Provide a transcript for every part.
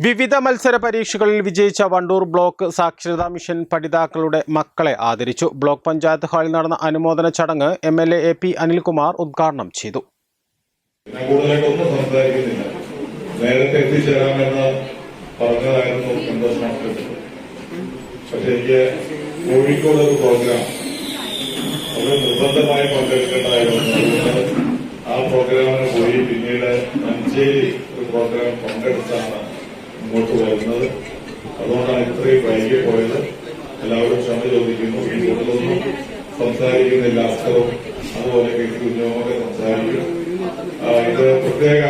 വിവിധ മത്സര പരീക്ഷകളിൽ വിജയിച്ച വണ്ടൂർ ബ്ലോക്ക് സാക്ഷരതാ മിഷൻ പഠിതാക്കളുടെ മക്കളെ ആദരിച്ചു. ബ്ലോക്ക് പഞ്ചായത്ത് ഹാളിൽ നടന്ന അനുമോദന ചടങ്ങ് M L A P Anilkumar ഉദ്ഘാടനം ചെയ്തു. നേരത്തെ പ്രോഗ്രാം ആ പ്രോഗ്രാമിന് പോയി പിന്നീട് മഞ്ചേരി ഒരു പ്രോഗ്രാം പങ്കെടുത്താണ് മുന്നോട്ട് വരുന്നത്. അതുകൊണ്ടാണ് ഇത്രയും വൈകി പോയത്. എല്ലാവരും ക്ഷമ ചോദിക്കുന്നു. ഈ കൂടുതലൊന്നും സംസാരിക്കുന്നില്ല അസ്കറും അതുപോലെ കുഞ്ഞുമൊക്കെ സംസാരിക്കും. ഇത് പ്രത്യേക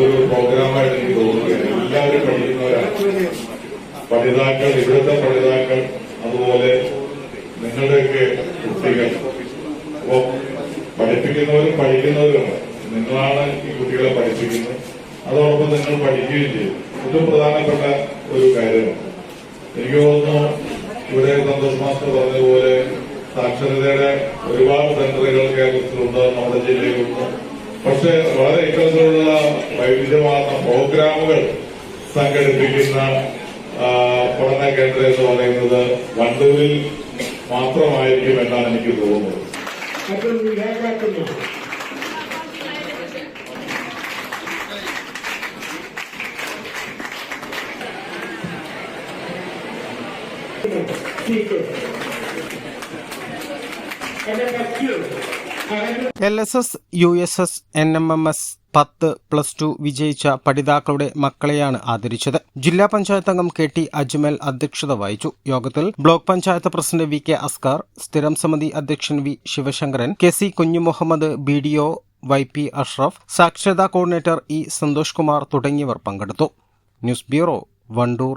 ഒരു പ്രോഗ്രാമായിട്ട് എനിക്ക് തോന്നുകയാണ്. എല്ലാവരും പഠിക്കുന്നവരാണ്. പഠിതാക്കൾ ഇവിടുത്തെ പഠിതാക്കൾ അതുപോലെ നിങ്ങളുടെയൊക്കെ കുട്ടികൾ. അപ്പോ പഠിപ്പിക്കുന്നവരും പഠിക്കുന്നവരുമാണ്. നിങ്ങളാണ് ഈ കുട്ടികളെ പഠിപ്പിക്കുന്നത്. അതോടൊപ്പം നിങ്ങൾ പഠിക്കുകയും ചെയ്യും. ഇത് പ്രധാനപ്പെട്ട ഒരു കാര്യമാണ് എനിക്ക് തോന്നുന്നു ഇവിടെ സന്തോഷ് മാസ്റ്റർ പറഞ്ഞതുപോലെ സാക്ഷരതയുടെ ഒരുപാട് സെന്ററുകൾ കേരളത്തിലുണ്ട് നമ്മുടെ ജില്ലയിലുണ്ട്. പക്ഷെ വളരെ ഇത്തരത്തിലുള്ള വൈവിധ്യമാർന്ന പ്രോഗ്രാമുകൾ സംഘടിപ്പിക്കുന്ന പഠന കേന്ദ്രം എന്ന് പറയുന്നത് വണ്ടൂരിൽ മാത്രമായിരിക്കും എന്നാണ് എനിക്ക് തോന്നുന്നത്. L S S U S S N M M S പത്ത് പ്ലസ് ടു വിജയിച്ച പഠിതാക്കളുടെ മക്കളെയാണ് ആദരിച്ചത്. ജില്ലാ പഞ്ചായത്ത് അംഗം കെ ടി അജ്മൽ അധ്യക്ഷത വഹിച്ചു. യോഗത്തിൽ block panchayat president V K Askar സ്ഥിരം സമിതി അധ്യക്ഷൻ V Sivasankaran K C Kunjumuhammad B D O Y P Ashraf സാക്ഷരതാ കോർഡിനേറ്റർ ഇ സന്തോഷ് കുമാർ തുടങ്ങിയവർ പങ്കെടുത്തു. News bureau Wandoor.